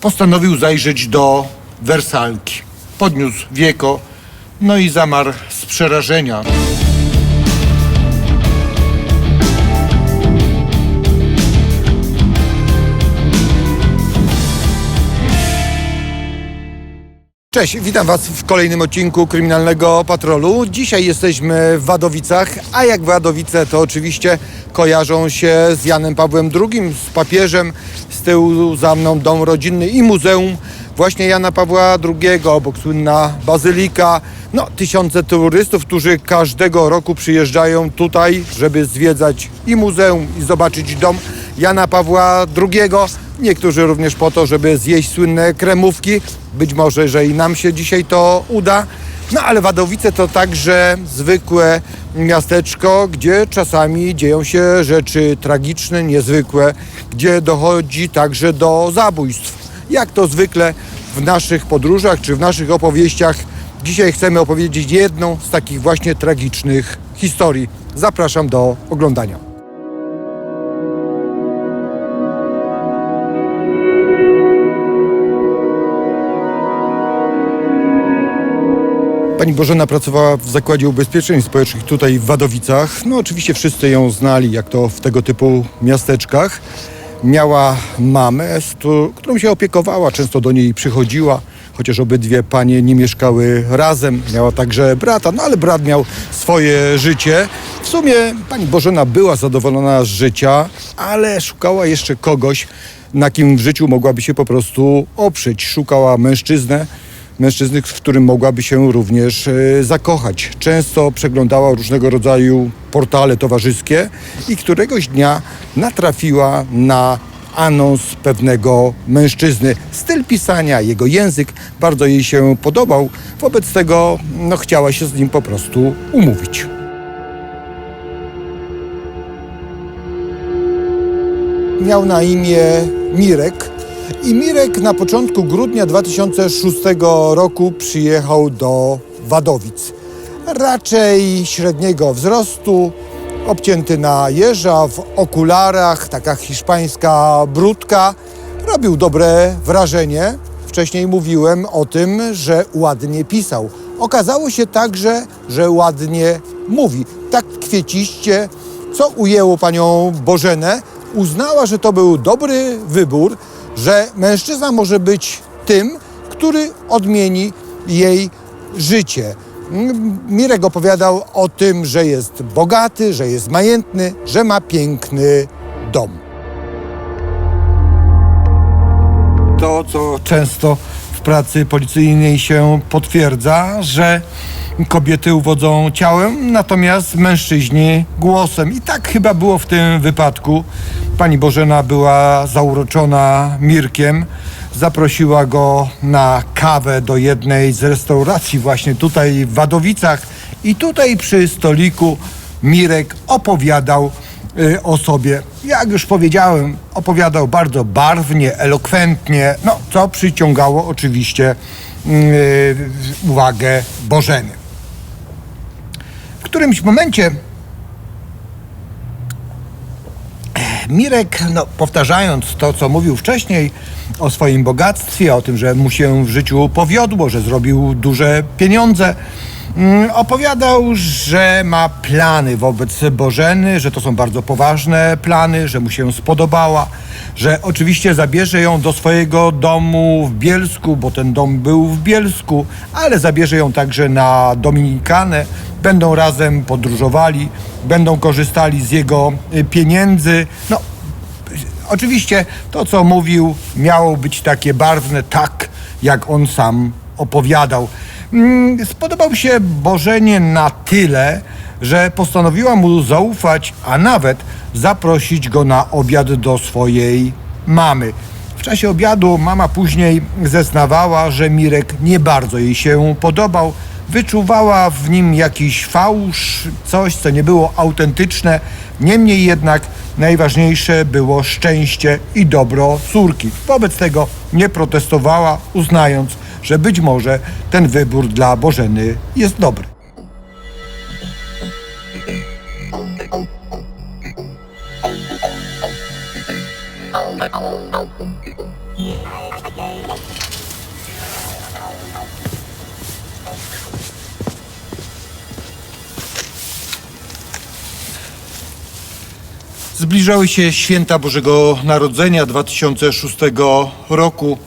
Postanowił zajrzeć do wersalki. Podniósł wieko, no i zamarł z przerażenia. Cześć, witam Was w kolejnym odcinku Kryminalnego Patrolu. Dzisiaj jesteśmy w Wadowicach, a jak Wadowice to oczywiście kojarzą się z Janem Pawłem II, z papieżem. Z tyłu za mną dom rodzinny i muzeum właśnie Jana Pawła II, obok słynna bazylika. No, tysiące turystów, którzy każdego roku przyjeżdżają tutaj, żeby zwiedzać i muzeum, i zobaczyć dom Jana Pawła II. Niektórzy również po to, żeby zjeść słynne kremówki. Być może, że i nam się dzisiaj to uda. No ale Wadowice to także zwykłe miasteczko, gdzie czasami dzieją się rzeczy tragiczne, niezwykłe, gdzie dochodzi także do zabójstw. Jak to zwykle w naszych podróżach czy w naszych opowieściach, dzisiaj chcemy opowiedzieć jedną z takich właśnie tragicznych historii. Zapraszam do oglądania. Pani Bożena pracowała w Zakładzie Ubezpieczeń Społecznych tutaj w Wadowicach. No oczywiście wszyscy ją znali, jak to w tego typu miasteczkach. Miała mamę, z któ- którą się opiekowała, często do niej przychodziła, chociaż obydwie panie nie mieszkały razem. Miała także brata, no ale brat miał swoje życie. W sumie pani Bożena była zadowolona z życia, ale szukała jeszcze kogoś, na kim w życiu mogłaby się po prostu oprzeć. Szukała mężczyznę, mężczyzny, w którym mogłaby się również e, zakochać. Często przeglądała różnego rodzaju portale towarzyskie i któregoś dnia natrafiła na anons pewnego mężczyzny. Styl pisania, jego język bardzo jej się podobał. Wobec tego no, chciała się z nim po prostu umówić. Miał na imię Mirek. I Mirek na początku grudnia 2006 roku przyjechał do Wadowic. Raczej średniego wzrostu, obcięty na jeża, w okularach, taka hiszpańska brudka. Robił dobre wrażenie. Wcześniej mówiłem o tym, że ładnie pisał. Okazało się także, że ładnie mówi. Tak kwieciście, co ujęło panią Bożenę. Uznała, że to był dobry wybór, że mężczyzna może być tym, który odmieni jej życie. Mirek opowiadał o tym, że jest bogaty, że jest majętny, że ma piękny dom. To, co często w pracy policyjnej się potwierdza, że kobiety uwodzą ciałem, natomiast mężczyźni głosem. I tak chyba było w tym wypadku. Pani Bożena była zauroczona Mirkiem. Zaprosiła go na kawę do jednej z restauracji właśnie tutaj w Wadowicach i tutaj przy stoliku Mirek opowiadał o sobie. Jak już powiedziałem, opowiadał bardzo barwnie, elokwentnie, no co przyciągało oczywiście y, uwagę Bożeny. W którymś momencie Mirek, no, powtarzając to, co mówił wcześniej o swoim bogactwie, o tym, że mu się w życiu powiodło, że zrobił duże pieniądze, mm, opowiadał, że ma plany wobec Bożeny, że to są bardzo poważne plany, że mu się spodobała, że oczywiście zabierze ją do swojego domu w Bielsku, bo ten dom był w Bielsku, ale zabierze ją także na Dominikanę. Będą razem podróżowali, będą korzystali z jego y, pieniędzy. No, Oczywiście to, co mówił, miało być takie barwne, tak jak on sam opowiadał. Mm, Spodobał się Bożenie na tyle, że postanowiła mu zaufać, a nawet zaprosić go na obiad do swojej mamy. W czasie obiadu mama później zeznawała, że Mirek nie bardzo jej się podobał. Wyczuwała w nim jakiś fałsz, coś, co nie było autentyczne. Niemniej jednak najważniejsze było szczęście i dobro córki. Wobec tego nie protestowała, uznając, że być może ten wybór dla Bożeny jest dobry. Zbliżały się święta Bożego Narodzenia 2006 roku.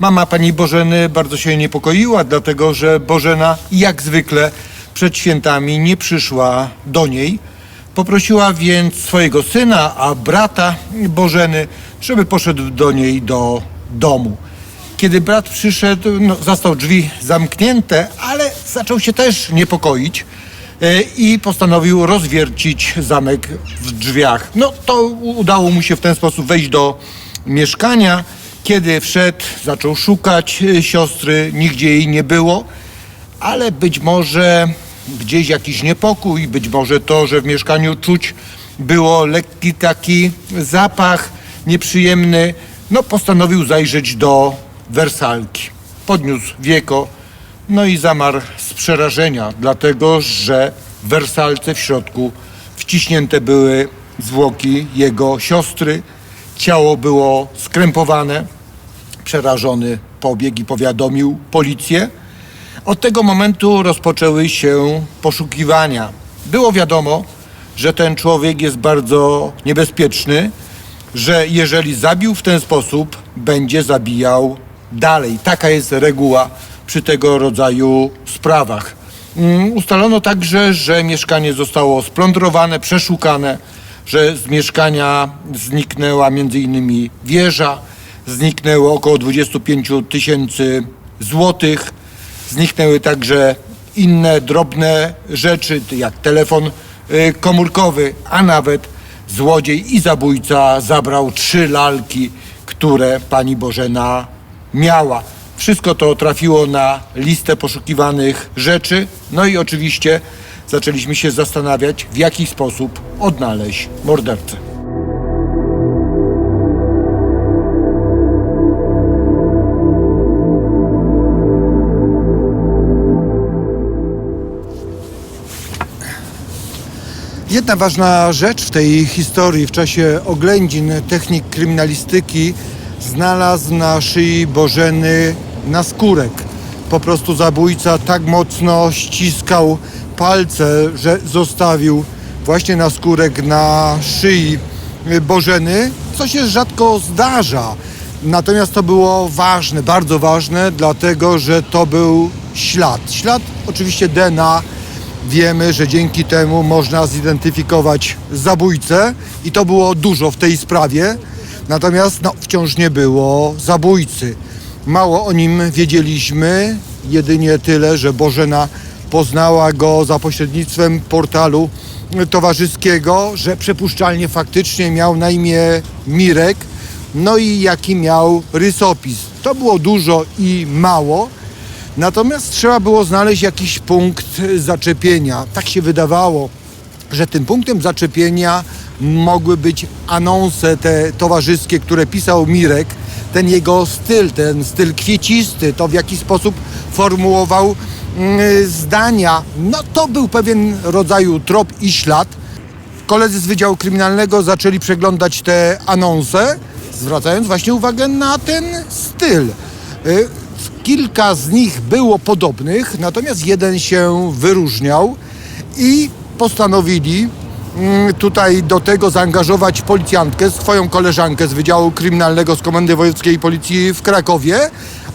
Mama pani Bożeny bardzo się niepokoiła, dlatego że Bożena jak zwykle przed świętami nie przyszła do niej. Poprosiła więc swojego syna, a brata Bożeny, żeby poszedł do niej do domu. Kiedy brat przyszedł, no, zastał drzwi zamknięte, ale zaczął się też niepokoić e, i postanowił rozwiercić zamek w drzwiach. No to udało mu się w ten sposób wejść do mieszkania. Kiedy wszedł, zaczął szukać e, siostry, nigdzie jej nie było, ale być może gdzieś jakiś niepokój, być może to, że w mieszkaniu czuć było lekki taki zapach nieprzyjemny, no postanowił zajrzeć do wersalki. Podniósł wieko, no i zamarł z przerażenia, dlatego że w wersalce w środku wciśnięte były zwłoki jego siostry. Ciało było skrępowane. Przerażony pobiegł i powiadomił policję. Od tego momentu rozpoczęły się poszukiwania. Było wiadomo, że ten człowiek jest bardzo niebezpieczny, że jeżeli zabił w ten sposób, będzie zabijał dalej. Taka jest reguła przy tego rodzaju sprawach. Mm, Ustalono także, że mieszkanie zostało splądrowane, przeszukane, że z mieszkania zniknęła między innymi wieża, zniknęło około 25 tysięcy złotych, zniknęły także inne drobne rzeczy, jak telefon y, komórkowy, a nawet złodziej i zabójca zabrał trzy lalki, które pani Bożena miała. Wszystko to trafiło na listę poszukiwanych rzeczy, no i oczywiście zaczęliśmy się zastanawiać, w jaki sposób odnaleźć mordercę. Jedna ważna rzecz w tej historii w czasie oględzin technik kryminalistyki znalazł na szyi Bożeny naskórek. Po prostu zabójca tak mocno ściskał palce, że zostawił właśnie naskórek na szyi Bożeny, co się rzadko zdarza. Natomiast to było ważne, bardzo ważne, dlatego że to był ślad. Ślad oczywiście DNA Wiemy, że dzięki temu można zidentyfikować zabójcę i to było dużo w tej sprawie. Natomiast no, wciąż nie było zabójcy. Mało o nim wiedzieliśmy, jedynie tyle, że Bożena poznała go za pośrednictwem portalu towarzyskiego, że przypuszczalnie faktycznie miał na imię Mirek, no i jaki miał rysopis. To było dużo i mało. Natomiast trzeba było znaleźć jakiś punkt zaczepienia. Tak się wydawało, że tym punktem zaczepienia mogły być anonse te towarzyskie, które pisał Mirek. Ten jego styl, ten styl kwiecisty, to w jaki sposób formułował zdania. No to był pewien rodzaju trop i ślad. Koledzy z Wydziału Kryminalnego zaczęli przeglądać te anonse, zwracając właśnie uwagę na ten styl. Y, Kilka z nich było podobnych, natomiast jeden się wyróżniał i postanowili mm, tutaj do tego zaangażować policjantkę, swoją koleżankę z Wydziału Kryminalnego z Komendy Wojewódzkiej Policji w Krakowie.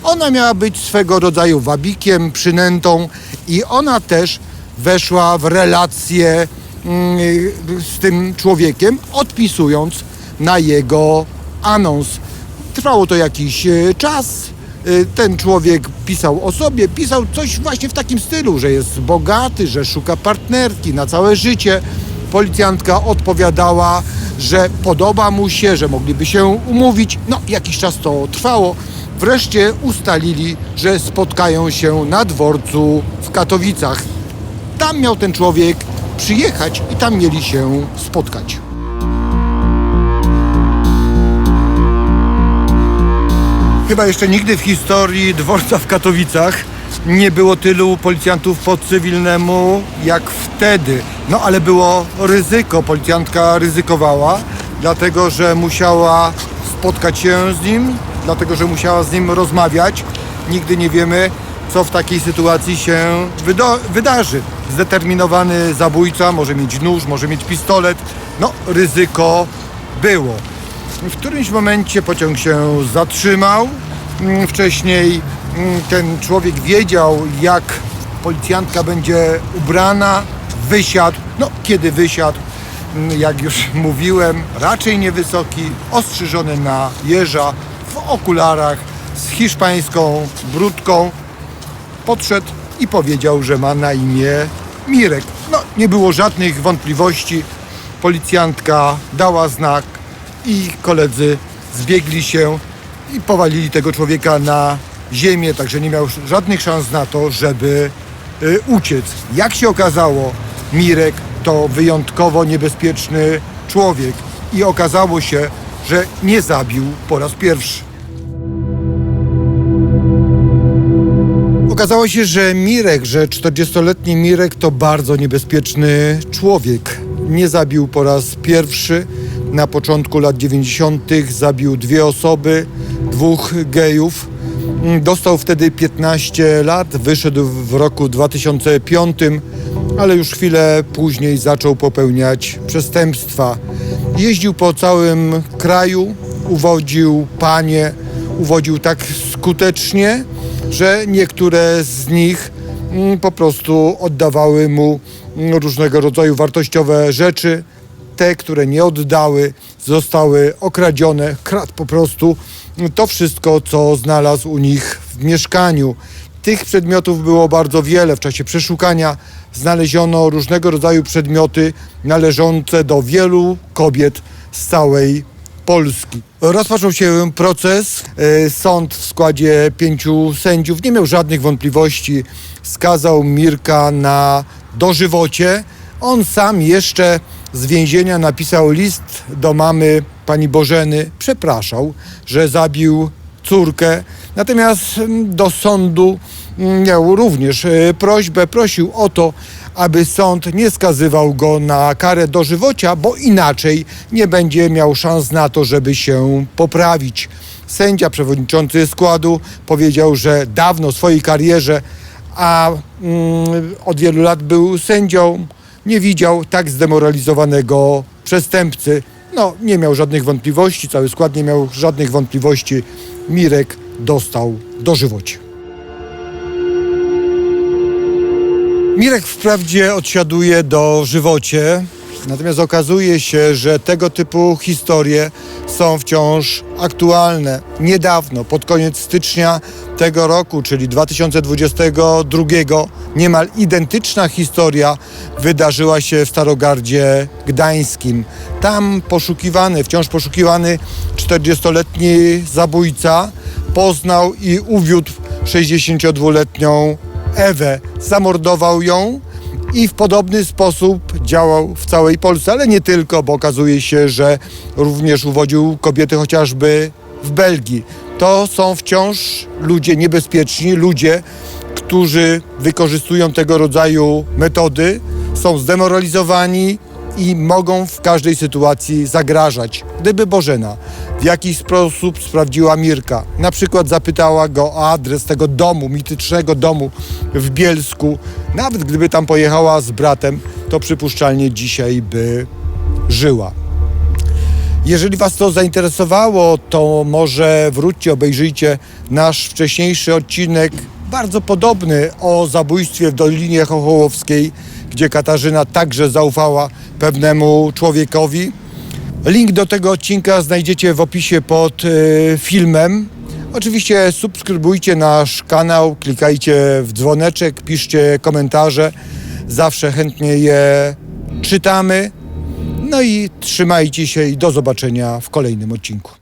Ona miała być swego rodzaju wabikiem, przynętą i ona też weszła w relację mm, z tym człowiekiem, odpisując na jego anons. Trwało to jakiś e, czas. Y, Ten człowiek pisał o sobie, pisał coś właśnie w takim stylu, że jest bogaty, że szuka partnerki na całe życie. Policjantka odpowiadała, że podoba mu się, że mogliby się umówić. No, jakiś czas to trwało. Wreszcie ustalili, że spotkają się na dworcu w Katowicach. Tam miał ten człowiek przyjechać i tam mieli się spotkać. Chyba jeszcze nigdy w historii dworca w Katowicach nie było tylu policjantów po cywilnemu jak wtedy. No ale było ryzyko, policjantka ryzykowała, dlatego że musiała spotkać się z nim dlatego że musiała z nim rozmawiać. Nigdy nie wiemy, co w takiej sytuacji się wydarzy. Zdeterminowany zabójca może mieć nóż, może mieć pistolet. No, ryzyko było. W którymś momencie pociąg się zatrzymał. Mm, Wcześniej mm, ten człowiek wiedział, jak policjantka będzie ubrana, wysiadł. No, kiedy wysiadł, mm, jak już mówiłem, raczej niewysoki, ostrzyżony na jeża, w okularach, z hiszpańską brudką. Podszedł i powiedział, że ma na imię Mirek. No, nie było żadnych wątpliwości. Policjantka dała znak i koledzy zbiegli się i powalili tego człowieka na ziemię, także nie miał żadnych szans na to, żeby y, uciec. Jak się okazało, Mirek to wyjątkowo niebezpieczny człowiek i okazało się, że nie zabił po raz pierwszy. Okazało się, że Mirek, że 40-letni Mirek to bardzo niebezpieczny człowiek. Nie zabił po raz pierwszy. Na początku lat 90. zabił dwie osoby, dwóch gejów. Dostał wtedy 15 lat, wyszedł w roku 2005, ale już chwilę później zaczął popełniać przestępstwa. Jeździł po całym kraju, uwodził panie, uwodził tak skutecznie, że niektóre z nich mm, po prostu oddawały mu mm, różnego rodzaju wartościowe rzeczy. Te, które nie oddały, zostały okradzione, kradł po prostu to wszystko, co znalazł u nich w mieszkaniu. Tych przedmiotów było bardzo wiele. W czasie przeszukania znaleziono różnego rodzaju przedmioty należące do wielu kobiet z całej Polski. Rozpoczął się proces. E, Sąd w składzie pięciu sędziów nie miał żadnych wątpliwości. Skazał Mirka na dożywocie. On sam jeszcze z więzienia napisał list do mamy pani Bożeny. Przepraszał, że zabił córkę. Natomiast mm, do sądu mm, miał również e, prośbę, prosił o to, aby sąd nie skazywał go na karę dożywocia, bo inaczej nie będzie miał szans na to, żeby się poprawić. Sędzia przewodniczący składu powiedział, że dawno w swojej karierze, a mm, od wielu lat był sędzią, nie widział tak zdemoralizowanego przestępcy. No, nie miał żadnych wątpliwości, cały skład nie miał żadnych wątpliwości. Mirek dostał dożywocie. Mirek wprawdzie odsiaduje do żywocie, natomiast okazuje się, że tego typu historie są wciąż aktualne. Niedawno, pod koniec stycznia tego roku, czyli 2022, niemal identyczna historia wydarzyła się w Starogardzie Gdańskim. Tam poszukiwany, wciąż poszukiwany 40-letni zabójca poznał i uwiódł 62-letnią Ewę, zamordował ją i w podobny sposób działał w całej Polsce, ale nie tylko, bo okazuje się, że również uwodził kobiety chociażby w Belgii. To są wciąż ludzie niebezpieczni, ludzie, którzy wykorzystują tego rodzaju metody, są zdemoralizowani i mogą w każdej sytuacji zagrażać. Gdyby Bożena w jakiś sposób sprawdziła Mirka, na przykład zapytała go o adres tego domu, mitycznego domu w Bielsku, nawet gdyby tam pojechała z bratem, to przypuszczalnie dzisiaj by żyła. Jeżeli Was to zainteresowało, to może wróćcie, obejrzyjcie nasz wcześniejszy odcinek, bardzo podobny o zabójstwie w Dolinie Chochołowskiej, gdzie Katarzyna także zaufała pewnemu człowiekowi. Link do tego odcinka znajdziecie w opisie pod y, filmem. Oczywiście subskrybujcie nasz kanał, klikajcie w dzwoneczek, piszcie komentarze. Zawsze chętnie je czytamy. No i trzymajcie się i do zobaczenia w kolejnym odcinku.